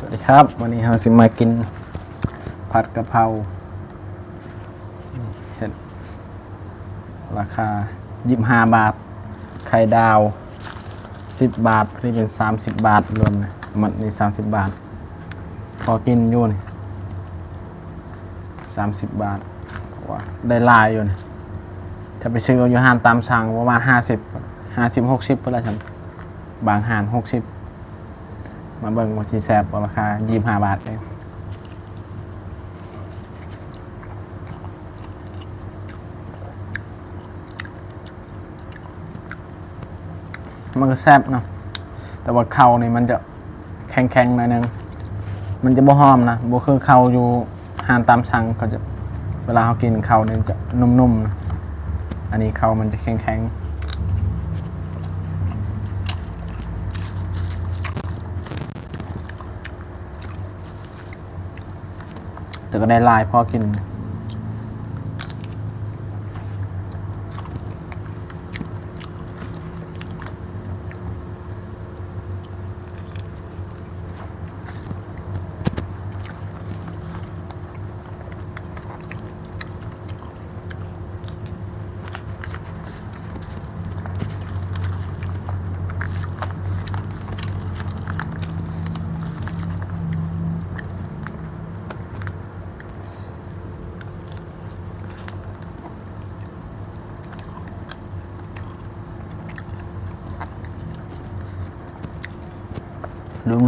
สวัสดีครับ วันนี้เราสิมากินผัดกะเพราเห็ดราคา25บาท ไข่ดาว10บาท นี่เป็น30บาท รวมนะมันนี่30บาท พอกินอยู่นี่30บาทว่าได้ลายอยู่นี่ถ้าไปซื้อเอาอยู่ห้านตามสั่งประมาณ50 50 60เพื่อละฉันบางห้าน60 มาเบิ่งว่าสิแซบบราคา25บาทเองมันก็แซบเนาะแต่ว่าเข่านี่มันจะแข็งๆหน่อยนึง มันจะบ่หอมนะบ่คือเข่าอยู่หานตามสั่งเขาจะเวลาเขากินเข่าเนี่ยจะนุ่มๆนะอันนี้เข่ามันจะแข็งๆ แต่ก็ได้หลายพอกิน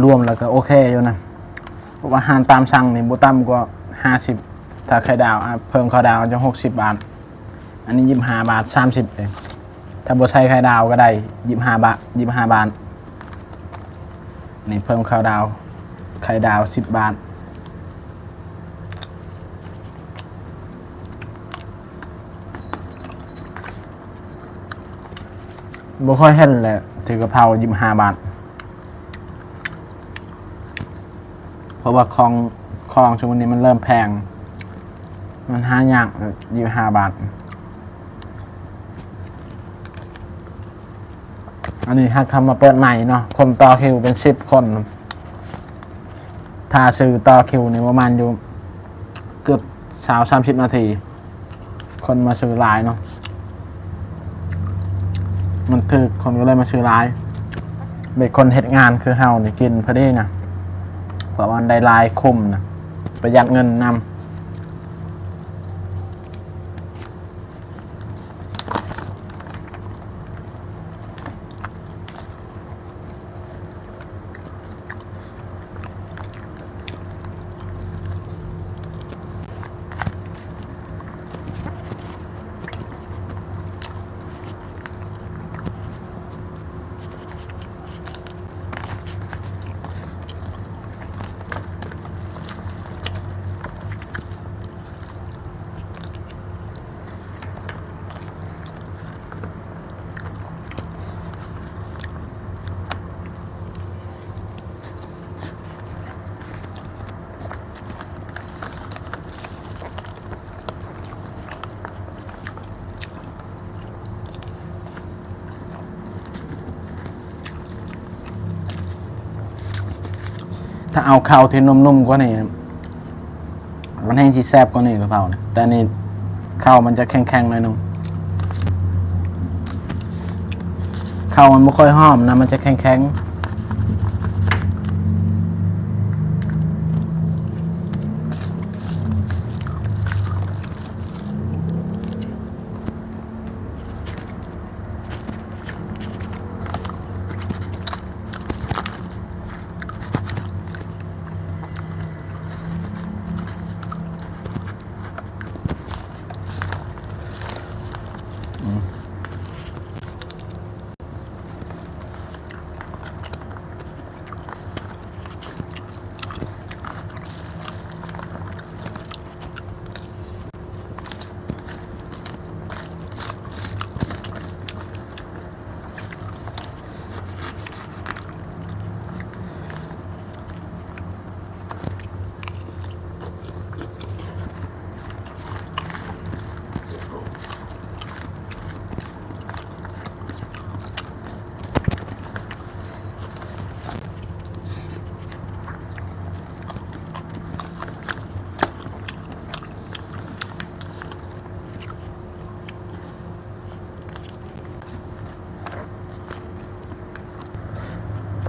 รวมๆแล้วก็โอเคอยู่นะพราะว่าอาหารตามสั่งนี่บุต่ำกว่าห้าสิบถ้าไข่ดาวอะเพิ่มข้าวดาวจะหกสิบบาท อันนี้ยี่สิบห้าบาทสามสิบเองถ้าบุใช้ไข่ดาวก็ได้ยี่สิบห้าบาทยี่สิบห้าบาทนี่เพิ่มข้าวดาว ไข่ดาวสิบบาทบ่ค่อยเห็นเลยถือกระเพรายี่สิบห้าบาท เพราะว่าคลองคลองช่วงนี้มันเริ่มแพง มันห้าอย่ากยี่ห้าบาท อันนี้ถ้าคำมาเปิดใหม่เนาะคนต่อคิวเป็นสิบคน ถ้าซื้อต่อคิวนี่ประมาณอยู่ เกือบสาวสามสิบนาที คนมาซื้อลายเนาะมันคือคนก็เลยมาซื้อลายเป็นคนเฮ็ดงานคือเฮานี่กินพอดีนะ เพราะมันได้ลายคมนะประหยัดเงินนำ ถ้าเอาข้าวที่นุ่มๆกว่านี่มันแห้งชีแซบกว่านี่กะเพรานะแต่นี่ข้าวมันจะแข็งๆหน่อยนึงข้าวมันไม่ค่อยหอมนะมันจะแข็ง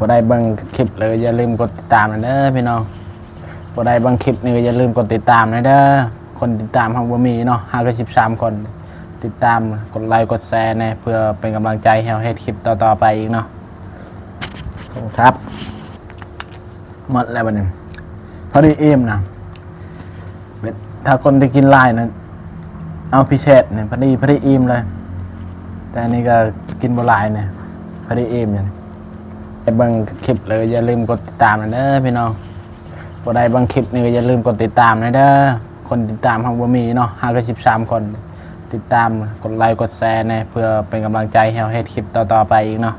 ผู้ใดเบิ่งคลิปเลยอย่าลืมกดติดตามนะเด้อพี่น้องผู้ใดเบิ่งคลิปนี้อย่าลืมกดติดตามนะเด้อคนติดตามเฮาบ่มีเนาะห้าสิบสามคนติดตามกดไลค์กดแชร์นะเพื่อเป็นกำลังใจให้เราเฮ็ดคลิปต่อๆไปอีกเนาะขอบคุณครับหมดแล้วบัดนี้พอดีเอมนะถ้าคนที่กินไลน์นะเอาพิเศษเนี่ยพอดีพอดีอิ่มเลย แต่อันนี้ก็กินบหลายเนี่ยพอดีอิ่มอย่างนี้ ไปเบิ่งคลิปเลยอย่าลืมกดติดตามนะเด้อพี่น้องผู้ใดเบิ่งคลิปนี่ก็อย่าลืมกดติดตามนะเด้อ คนติดตามเฮาบ่มีเนาะห้าสิบสามคน ติดตาม กดไลค์ กดแชร์นะเพื่อเป็นกำลังใจให้เราเฮ็ดคลิปต่อๆไปอีกเนาะ